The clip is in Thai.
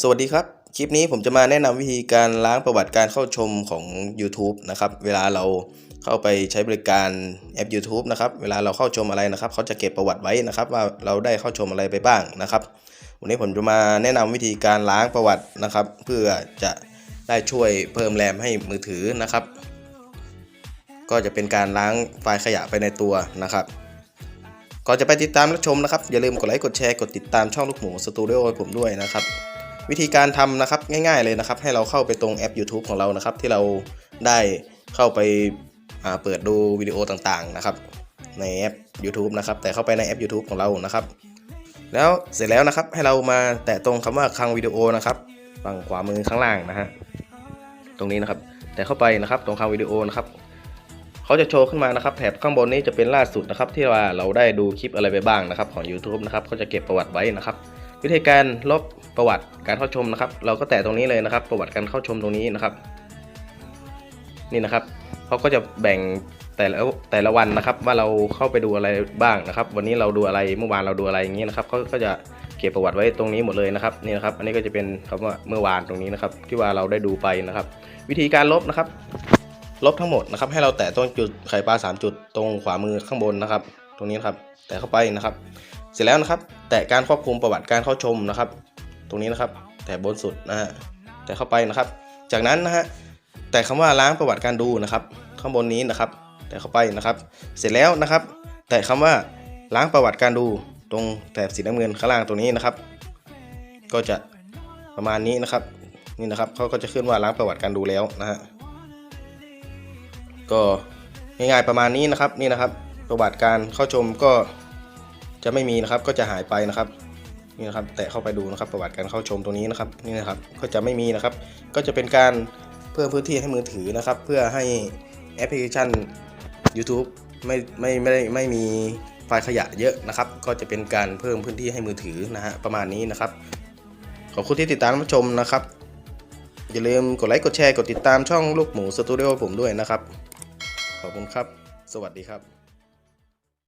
สวัสดีครับ คลิปนี้ผมจะมาแนะนำวิธีการล้างประวัติการเข้าชมของ YouTube นะครับ เวลาเราเข้าไปใช้บริการแอป YouTube นะครับ เวลาเราเข้าชมอะไรนะครับ เขาจะเก็บประวัติไว้นะครับ ว่าเราได้เข้าชมอะไรไปบ้างนะครับ วันนี้ผมจะมาแนะนำวิธีการล้างประวัตินะครับ เพื่อจะได้ช่วยเพิ่มแรมให้มือถือนะครับ ก็จะเป็นการล้างไฟล์ขยะไปในตัวนะครับก่อนจะไปติดตามรับชมนะครับ อย่าลืมกดไลค์กดแชร์กดติดตามช่องลูกหมูสตูดิโอให้ผมด้วยนะครับ วิธีการทำนะครับง่ายๆเลยนะครับ ให้เราเข้าไปตรงแอป YouTube ของเรานะครับ ที่เราได้เข้าไปเปิดดูวิดีโอต่างๆนะครับ ในแอป YouTube นะครับ แต่เข้าไปในแอป YouTube ของเรานะครับ แล้วเสร็จแล้วนะครับให้เรามาแตะตรงคำว่าคลังวิดีโอนะครับฝั่งขวามือข้างล่างนะฮะตรงนี้นะครับ แต่เข้าไปนะครับตรงคลังวิดีโอนะครับเขาจะโชว์ขึ้นมานะครับแถบข้างบนนี้จะเป็นล่าสุดนะครับ ที่ว่าเราได้ดูคลิปอะไรไปบ้างนะครับ ของ YouTube นะครับเขาจะเก็บประวัติไว้นะครับ วิธีการลบ ประวัติการเข้าชมนะครับ เราก็แตะตรงนี้เลยนะครับ ประวัติการเข้าชมตรงนี้นะครับ นี่นะครับเขาก็จะแบ่งแต่ละแต่ละวันนะครับ ว่าเราเข้าไปดูอะไรบ้างนะครับ วันนี้เราดูอะไรเมื่อวานเราดูอะไรอย่างนี้นะครับเขาก็จะเก็บประวัติไว้ตรงนี้หมดเลยนะครับนี่นะครับ อันนี้ก็จะเป็นคำว่าเมื่อวานตรงนี้นะครับ ที่ว่าเราได้ดูไปนะครับ วิธีการลบนะครับ ลบทั้งหมดนะครับ ให้เราแตะตรงจุดไข่ปลา3จุดตรงขวามือข้างบนนะครับ ตรงนี้นะครับ แตะเข้าไปนะครับ เสร็จแล้วนะครับ แตะการควบคุมประวัติการเข้าชมนะครับ ตรงนี้นะครับแตะบนสุดนะฮะแตะเข้าไปนะครับ จากนั้นนะฮะแตะคำว่าล้างประวัติการดูนะครับ ข้างบนนี้นะครับ แตะเข้าไปนะครับ เสร็จแล้วนะครับ แตะคำว่าล้างประวัติการดูตรงแถบสีน้ำเงินข้างล่างตรงนี้นะครับ ก็จะประมาณนี้นะครับนี่นะครับเขาก็จะขึ้นว่าล้างประวัติการดูแล้วนะฮะก็ง่ายๆประมาณนี้นะครับนี่นะครับ ประวัติการเข้าชมก็จะไม่มีนะครับก็จะหายไปนะครับ นี่นะครับ แตะเข้าไปดูนะครับประวัติการเข้าชมตรงนี้นะครับนี่นะครับก็จะไม่มีนะครับ ก็จะเป็นการเพิ่มพื้นที่ให้มือถือนะครับ เพื่อให้แอปพลิเคชัน YouTube ไม่ไม่ไม่ได้ไม่มีไฟล์ขยะเยอะนะครับ ก็จะเป็นการเพิ่มพื้นที่ให้มือถือนะฮะประมาณนี้นะครับ ขอบคุณที่ติดตามรับชมนะครับ อย่าลืมกดไลค์กดแชร์กดติดตามช่องลูกหมูสตูดิโอผมด้วยนะครับ ขอบคุณครับ สวัสดีครับ